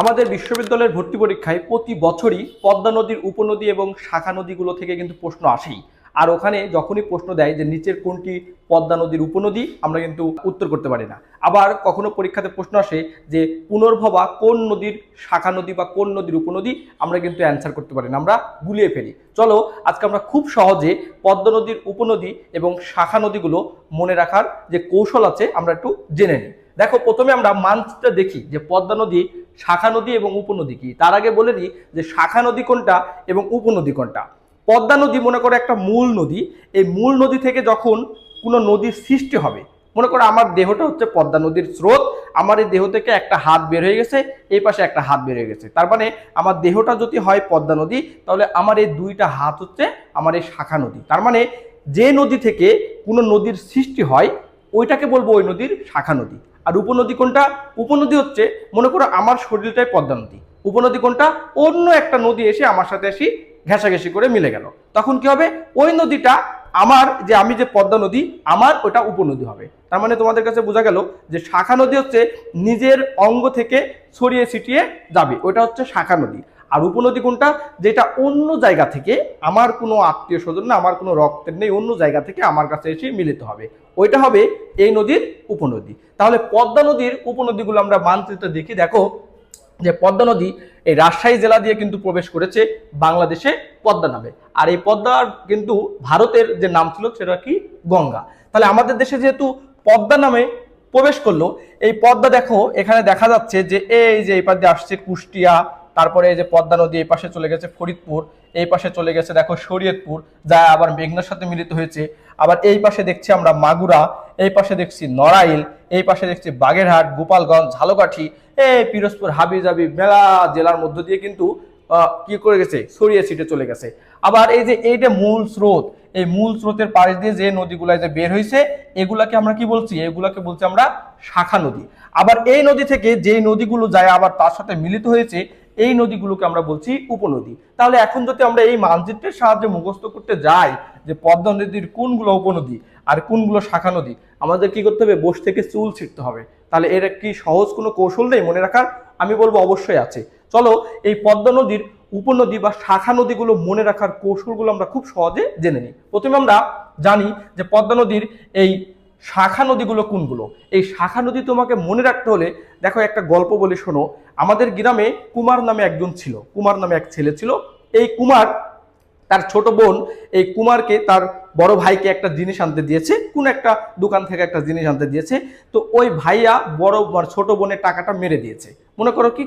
আমাদের বিশ্ববিদ্যালয়ের ভর্তি পরীক্ষায় প্রতি বছরই পদ্মা নদীর উপনদী এবং শাখা নদীগুলো থেকে কিন্তু প্রশ্ন আসেই। আর ওখানে যখনই প্রশ্ন দেয় যে নিচের কোনটি পদ্মা নদীর উপনদী, আমরা কিন্তু উত্তর করতে পারি না। আবার কখনো পরীক্ষাতে প্রশ্ন আসে যে পুনর্ভবা কোন নদীর শাখা নদী বা কোন নদীর উপনদী, আমরা কিন্তু অ্যান্সার করতে পারি না, আমরা গুলিয়ে ফেলি। চলো, আজকে আমরা খুব সহজে পদ্মা নদীর উপনদী এবং শাখা নদীগুলো মনে রাখার যে কৌশল আছে, আমরা একটু জেনে নিই। দেখো, প্রথমে আমরা মানচিত্রে দেখি যে পদ্মা নদী শাখা নদী এবং উপনদী কি? তার আগে বলে দিই যে শাখা নদী কোনটা এবং উপনদী কোনটা। পদ্মা নদী মনে করো একটা মূল নদী। এই মূল নদী থেকে যখন কোনো নদীর সৃষ্টি হবে, মনে করো আমার দেহটা হচ্ছে পদ্মা নদীর স্রোত, আমার এই দেহ থেকে একটা হাত বের হয়ে গেছে, এই পাশে একটা হাত বের হয়ে গেছে। তার মানে আমার দেহটা যদি হয় পদ্মা নদী, তাহলে আমার এই দুইটা হাত হচ্ছে আমার এই শাখা নদী। তার মানে যে নদী থেকে কোনো নদীর সৃষ্টি হয় ওইটাকে বলব ওই নদীর শাখা নদী। আর উপনদী কোনটা? উপনদী হচ্ছে, মনে করো আমার শরীরটাই পদ্মা নদী। উপনদী কোনটা? অন্য একটা নদী এসে আমার সাথে এসে ঘেঁষাঘেঁষি করে মিলে গেল। তখন কি হবে? ওই নদীটা আমার যে আমি যে পদ্মা নদী, আমার ওটা উপনদী হবে। তার মানে তোমাদের কাছে বোঝা গেল যে শাখা নদী হচ্ছে নিজের অঙ্গ থেকে ছড়িয়ে ছিটিয়ে যাবে। ওটা হচ্ছে শাখা নদী। আর উপনদী কোনটা? যেটা অন্য জায়গা থেকে আমার কোনো আত্মীয় স্বজন না, আমার কোনো রক্তের নেই, অন্য জায়গা থেকে আমার কাছে এসে মিলিত হবে। ওইটা হবে এই নদীর উপনদী। তাহলে পদ্মা নদীর উপনদীগুলো আমরা মানচিত্রে দেখি। দেখো যে পদ্মা নদী এই রাজশাহী জেলা দিয়ে কিন্তু প্রবেশ করেছে বাংলাদেশে পদ্মা নামে। আর এই পদ্মার কিন্তু ভারতের যে নাম ছিল সেটা কি? গঙ্গা। তাহলে আমাদের দেশে যেহেতু পদ্মা নামে প্রবেশ করল, এই পদ্মা দেখো, এখানে দেখা যাচ্ছে যে এই যে এই দিয়ে আসছে কুষ্টিয়া তারপরে এই যে পদ্মা নদী এই পাশে চলে গেছে ফরিদপুর, এই পাশে চলে গেছে দেখো শরীয়তপুর, যা আবার মেঘনার সাথে মিলিত হয়েছে। আবার এই পাশে দেখছি আমরা মাগুরা, এই পাশে দেখছি নড়াইল, এই পাশে দেখছি বাগেরহাট, গোপালগঞ্জ, ঝালকাঠি, এই পিরোজপুর, হাবিজাবি মেলা জেলার মধ্য দিয়ে কিন্তু কি করে গেছে? ছড়িয়ে ছিটে চলে গেছে। আবার এই যে এইটা মূল স্রোত, এই মূল স্রোতের পাশ দিয়ে যে নদীগুলা যে বের হয়েছে এগুলাকে আমরা কি বলছি? এগুলাকে বলছি আমরা শাখা নদী। আবার এই নদী থেকে যে নদীগুলো যায় আবার তার সাথে মিলিত হয়েছে এই নদীগুলোকে আমরা বলছি উপনদী। তাহলে এখন যদি আমরা এই মানচিত্রের সাহায্যে মুখস্থ করতে যাই যে পদ্মা নদীর কোনগুলো উপনদী আর কোনগুলো শাখা নদী, আমাদের কি করতে হবে? বস থেকে চুল ছিটতে হবে। তাহলে এর কি সহজ কোনো কৌশল নেই মনে রাখার? আমি বলব অবশ্যই আছে। চলো এই পদ্মা নদীর উপনদী বা শাখা নদীগুলো মনে রাখার কৌশলগুলো আমরা খুব সহজে জেনে নিই। প্রথমে আমরা জানি যে পদ্মা নদীর এই শাখা নদীগুলো কোনগুলো? এই শাখা নদী তোমাকে মনে রাখতে হলে দেখো একটা গল্প বলে শোনো। আমাদের গ্রামে কুমার নামে একজন ছিল, কুমার নামে এক ছেলে ছিল। এই কুমার, তার ছোট বোন, এই কুমারকে তার বড় ভাইকে একটা জিনিস আনতে দিয়েছে, কোন একটা দোকান থেকে একটা জিনিস আনতে দিয়েছে। তো ওই ভাইয়া বড় ছোট বোনের টাকাটা মেরে দিয়েছে। মনে করো কি?